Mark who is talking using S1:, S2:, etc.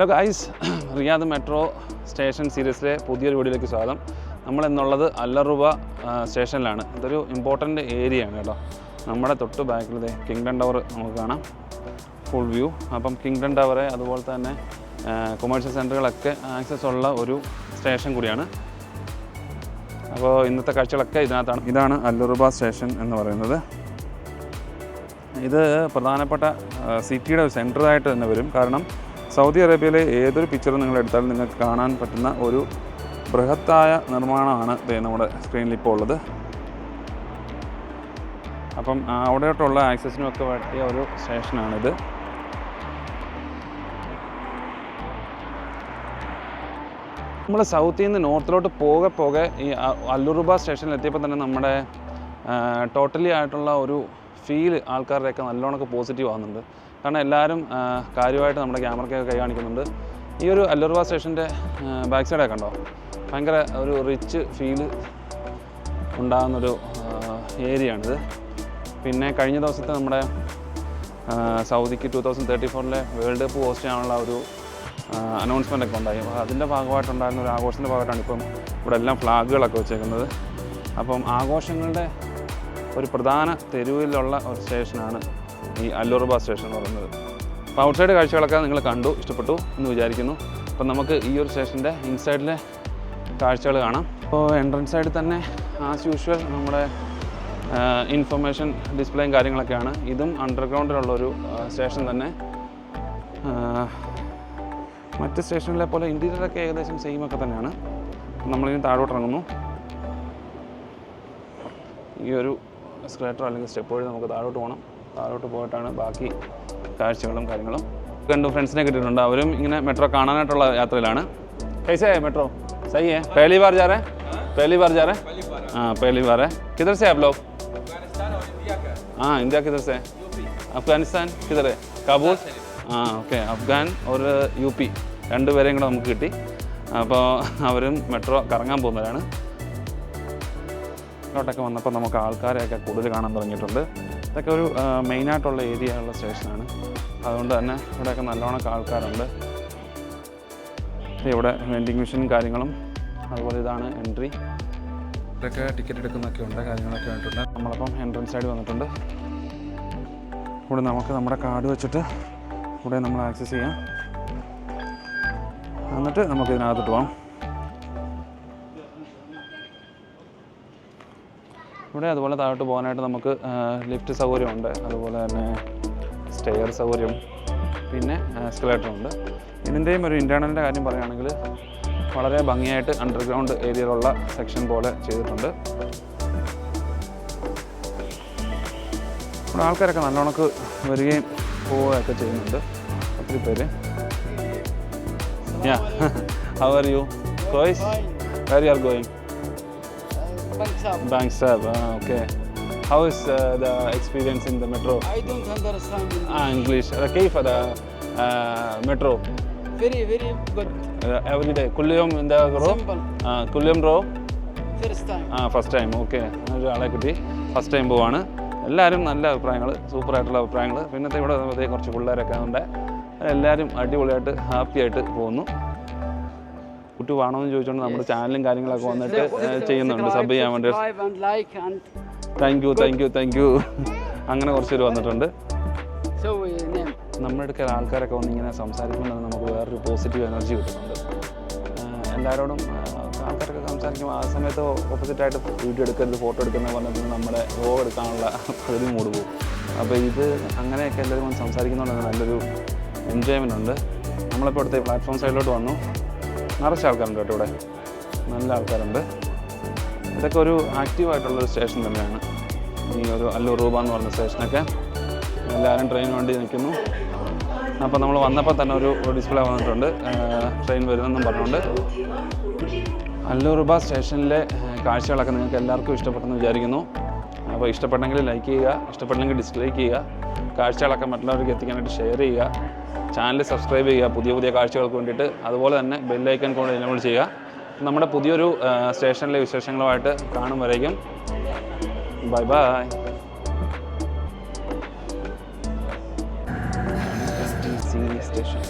S1: Hello guys Riyadh metro station സീരീസിലെ പുതിയൊരു വീഡിയോയിലേക്ക് സ്വാഗതം. നമ്മൾ എന്നുള്ളത് അല്ലറുവ സ്റ്റേഷനിലാണ്. ഇതൊരു ഇമ്പോർട്ടന്റ് ഏരിയയാണ് കേട്ടോ. നമ്മുടെ തൊട്ട് ബാക്കിൽ ഇതേ കിങ്ഡൺ ടവർ നമുക്ക് കാണാം. ഫുൾ വ്യൂ അപ്പം കിങ്ഡൺ ടവർ അതുപോലെ തന്നെ കൊമേഴ്ഷ്യൽ സെന്ററുകളൊക്കെ ആക്സസ് ഉള്ള ഒരു സ്റ്റേഷൻ കൂടിയാണ്. അപ്പോൾ ഇന്നത്തെ കാഴ്ചകളൊക്കെ ഇതിനകത്താണ്. ഇതാണ് അല്ലുറുബ സ്റ്റേഷൻ എന്ന് പറയുന്നത്. ഇത് പ്രധാനപ്പെട്ട സിറ്റിയുടെ ഒരു സെന്ററായിട്ട് തന്നെ വരും. കാരണം സൗദി അറേബ്യയിലെ ഏതൊരു പിക്ചർ നിങ്ങൾ എടുത്താലും നിങ്ങൾക്ക് കാണാൻ പറ്റുന്ന ഒരു ബൃഹത്തായ നിർമ്മാണമാണ് നമ്മുടെ സ്ക്രീനിൽ ഇപ്പോൾ ഉള്ളത്. അപ്പം അവിടോട്ടുള്ള ആക്സസിനും ഒക്കെ പറ്റിയ ഒരു സ്റ്റേഷനാണിത്. നമ്മൾ സൗത്തിൽ നിന്ന് നോർത്തിലോട്ട് പോകെ പോകെ ഈ അല്ലുറുബ സ്റ്റേഷനിൽ എത്തിയപ്പോൾ തന്നെ നമ്മുടെ ടോട്ടലി ആയിട്ടുള്ള ഒരു ഫീൽ ആൾക്കാരുടെയൊക്കെ നല്ലോണമൊക്കെ പോസിറ്റീവ് ആകുന്നുണ്ട് കാരണം എല്ലാവരും കാര്യമായിട്ട് നമ്മുടെ ക്യാമറയ്ക്കൊക്കെ കൈ കാണിക്കുന്നുണ്ട് ഈ ഒരു അല്ലൂർവ സ്റ്റേഷന്റെ ബാക്ക് സൈഡൊക്കെ ഉണ്ടോ ഭയങ്കര ഒരു റിച്ച് ഫീൽ ഉണ്ടാകുന്നൊരു ഏരിയ ആണിത്. പിന്നെ കഴിഞ്ഞ ദിവസത്തെ നമ്മുടെ സൗദിക്ക് ടു തൗസൻഡ് തേർട്ടി ഫോറിലെ വേൾഡ് കപ്പ് ഹോസ്റ്റ് ചെയ്യാനുള്ള ഒരു അനൗൺസ്മെന്റ് ഒക്കെ ഉണ്ടായി. അപ്പോൾ അതിന്റെ ഭാഗമായിട്ടുണ്ടായിരുന്ന ഒരു ആഘോഷത്തിന്റെ ഭാഗമായിട്ടാണ് ഇപ്പം ഇവിടെ എല്ലാം ഫ്ലാഗുകളൊക്കെ വെച്ചേക്കുന്നത്. അപ്പം ആഘോഷങ്ങളുടെ ഒരു പ്രധാന തെരുവിലുള്ള ഒരു സ്റ്റേഷനാണ് ഈ അല്ലൂർ ബസ് സ്റ്റേഷൻ എന്ന് പറയുന്നത്. അപ്പോൾ ഔട്ട്സൈഡ് കാഴ്ചകളൊക്കെ നിങ്ങൾ കണ്ടു ഇഷ്ടപ്പെട്ടു എന്ന് വിചാരിക്കുന്നു. അപ്പം നമുക്ക് ഈ ഒരു സ്റ്റേഷന്റെ ഇൻസൈഡിലെ കാഴ്ചകൾ കാണാം. അപ്പോൾ എൻട്രൻസ് സൈഡിൽ തന്നെ ആസ് യൂഷ്വൽ നമ്മുടെ ഇൻഫർമേഷൻ ഡിസ്പ്ലേയും കാര്യങ്ങളൊക്കെയാണ്. ഇതും അണ്ടർഗ്രൗണ്ടിലുള്ളൊരു സ്റ്റേഷൻ തന്നെ. മറ്റ് സ്റ്റേഷനിലെ പോലെ ഇന്റീരിയറൊക്കെ ഏകദേശം സെയിം ഒക്കെ തന്നെയാണ്. നമ്മളിനി താഴോട്ട് ഇറങ്ങുന്നു. ഈ ഒരു സ്ക്രേറ്റർ അല്ലെങ്കിൽ സ്റ്റെപ്പ് വഴി നമുക്ക് താഴോട്ട് പോകണം താഴോട്ട് പോയിട്ടാണ് ബാക്കി കാഴ്ചകളും കാര്യങ്ങളും. കണ്ടു ഫ്രണ്ട്സിനെ കിട്ടിയിട്ടുണ്ട്. അവരും ഇങ്ങനെ മെട്രോ കാണാനായിട്ടുള്ള യാത്രയിലാണ്. കൈസേ മെട്രോ. സൈ ഹേ പേലി ബാർ ജാ പേലി ബാർ ജാ ആ പേലി ബാർ കിതർസേ സേ ആ ഇന്ത്യ കിതർസേ അഫ്ഗാനിസ്ഥാൻ കിതറേ കാബൂൾ? ആ ഓക്കെ. അഫ്ഗാൻ ഒരു യു പി. രണ്ടുപേരെയും കൂടെ നമുക്ക് കിട്ടി. അപ്പോൾ അവരും മെട്രോ കറങ്ങാൻ പോകുന്നവരാണ്. ഇങ്ങോട്ടൊക്കെ വന്നപ്പോൾ നമുക്ക് ആൾക്കാരെയൊക്കെ കൂടുതൽ കാണാൻ തുടങ്ങിയിട്ടുണ്ട്. ഇതൊക്കെ ഒരു മെയിനായിട്ടുള്ള ഏരിയ ഉള്ള സ്റ്റേഷനാണ് അതുകൊണ്ട് തന്നെ ഇവിടെയൊക്കെ നല്ലോണം ആൾക്കാരുണ്ട്. ഇവിടെ വെൻഡിങ് മെഷീനും കാര്യങ്ങളും അതുപോലെ ഇതാണ് എൻട്രി ഇതൊക്കെ ടിക്കറ്റ് എടുക്കുന്നൊക്കെ ഉണ്ട് കാര്യങ്ങളൊക്കെ ആയിട്ടുണ്ട് നമ്മളപ്പം എൻട്രൻസ് സൈഡ് വന്നിട്ടുണ്ട്. ഇവിടെ നമുക്ക് നമ്മുടെ കാർഡ് വെച്ചിട്ട് ഇവിടെ നമ്മൾ ആക്സസ് ചെയ്യാം. എന്നിട്ട് നമുക്ക് ഇതിനകത്തോട്ട് പോകാം ഇവിടെ അതുപോലെ താഴോട്ട് പോകാനായിട്ട് നമുക്ക് ലിഫ്റ്റ് സൗകര്യമുണ്ട്. അതുപോലെ തന്നെ സ്റ്റെയർ സൗകര്യം പിന്നെ എസ്കലേറ്റർ ഉണ്ട്. ഇതിന്റെയും ഒരു ഇന്റേർണലിന്റെ കാര്യം പറയുകയാണെങ്കിൽ വളരെ ഭംഗിയായിട്ട് അണ്ടർഗ്രൗണ്ട് ഏരിയയിലുള്ള സെക്ഷൻ പോലെ ചെയ്തിട്ടുണ്ട്. ഇവിടെ ആൾക്കാരൊക്കെ നല്ലോണക്ക് വരികയും പോവുകയൊക്കെ ചെയ്യുന്നുണ്ട്. ഒത്തിരി പേര്. Yeah how are you guys where you are going
S2: bank shop.
S1: Bank shop, ah, okay. How is uh, the experience in the metro?
S2: I don't understand English.
S1: Ah, English. Okay for the uh, metro.
S2: Very, very good.
S1: Uh, every day. Kulliyom in the row?
S2: Simple.
S1: Ah, Kulliyom row?
S2: First time.
S1: Ah, first time. Okay. ഒരാളെ കിട്ടി first time പോവാണ് എല്ലാവരും നല്ല അഭിപ്രായങ്ങൾ സൂപ്പറായിട്ടുള്ള അഭിപ്രായങ്ങൾ പിന്നത്തെ ഇവിടെ കുറച്ച് പിള്ളേരൊക്കെ ഉണ്ട് എല്ലാവരും അടിപൊളിയായിട്ട് ഹാപ്പിയായിട്ട് പോകുന്നു കുട്ടി വേണമെന്ന് ചോദിച്ചുകൊണ്ട് നമ്മുടെ ചാനലും കാര്യങ്ങളൊക്കെ വന്നിട്ട് ചെയ്യുന്നുണ്ട്. സബ് ചെയ്യാൻ വേണ്ടി. Thank you thank you thank you അങ്ങനെ കുറച്ച് പേര് വന്നിട്ടുണ്ട്. നമ്മുടെ അടുക്കൽ ആൾക്കാരൊക്കെ വന്ന് ഇങ്ങനെ സംസാരിക്കുമ്പോൾ തന്നെ നമുക്ക് വേറൊരു പോസിറ്റീവ് എനർജി കിട്ടുന്നുണ്ട്. എല്ലാവരോടും ആൾക്കാരൊക്കെ സംസാരിക്കുമ്പോൾ ആ സമയത്ത് ഓപ്പോസിറ്റായിട്ട് വീഡിയോ എടുക്കരുത് ഫോട്ടോ എടുക്കുന്ന പറഞ്ഞിട്ട് നമ്മുടെ റോ എടുക്കാനുള്ള പകുതി മൂട് പോകും. അപ്പോൾ ഇത് അങ്ങനെയൊക്കെ എല്ലാവരും സംസാരിക്കുന്നതുകൊണ്ട് നല്ലൊരു എൻജോയ്മെന്റ് ഉണ്ട്. നമ്മളിപ്പോൾ അടുത്ത പ്ലാറ്റ്ഫോം സൈഡിലോട്ട് വന്നു. നിറച്ച ആൾക്കാരുണ്ട് കേട്ടോ ഇവിടെ. നല്ല ആൾക്കാരുണ്ട്. ഇതൊക്കെ ഒരു ആക്റ്റീവായിട്ടുള്ളൊരു സ്റ്റേഷൻ തന്നെയാണ്. ഈ ഒരു അല്ലൂർ രൂപ എന്ന് പറഞ്ഞ സ്റ്റേഷനൊക്കെ എല്ലാവരും ട്രെയിൻ വേണ്ടി നിൽക്കുന്നു. അപ്പോൾ നമ്മൾ വന്നപ്പോൾ തന്നെ ഒരു ഡിസ്പ്ലേ വന്നിട്ടുണ്ട്. ട്രെയിൻ വരുന്നെന്നും പറഞ്ഞുകൊണ്ട്. അല്ലൂറുബ സ്റ്റേഷനിലെ കാഴ്ചകളൊക്കെ നിങ്ങൾക്ക് എല്ലാവർക്കും ഇഷ്ടപ്പെട്ടെന്ന് വിചാരിക്കുന്നു. അപ്പോൾ ഇഷ്ടപ്പെട്ടെങ്കിൽ ലൈക്ക് ചെയ്യുക ഇഷ്ടപ്പെട്ടില്ലെങ്കിൽ ഡിസ്ലൈക്ക് ചെയ്യുക. കാഴ്ചകളൊക്കെ മറ്റുള്ളവർക്ക് എത്തിക്കാനായിട്ട് ഷെയർ ചെയ്യുക. ചാനൽ സബ്സ്ക്രൈബ് ചെയ്യുക. പുതിയ പുതിയ കാഴ്ചകൾക്ക് വേണ്ടിയിട്ട്. അതുപോലെ തന്നെ ബെല്ലൈക്കൺ കൂടെ എനേബിൾ ചെയ്യുക. നമ്മുടെ പുതിയൊരു സ്റ്റേഷനിലെ വിശേഷങ്ങളുമായിട്ട് കാണും ബൈ ബൈ സ്റ്റേഷൻ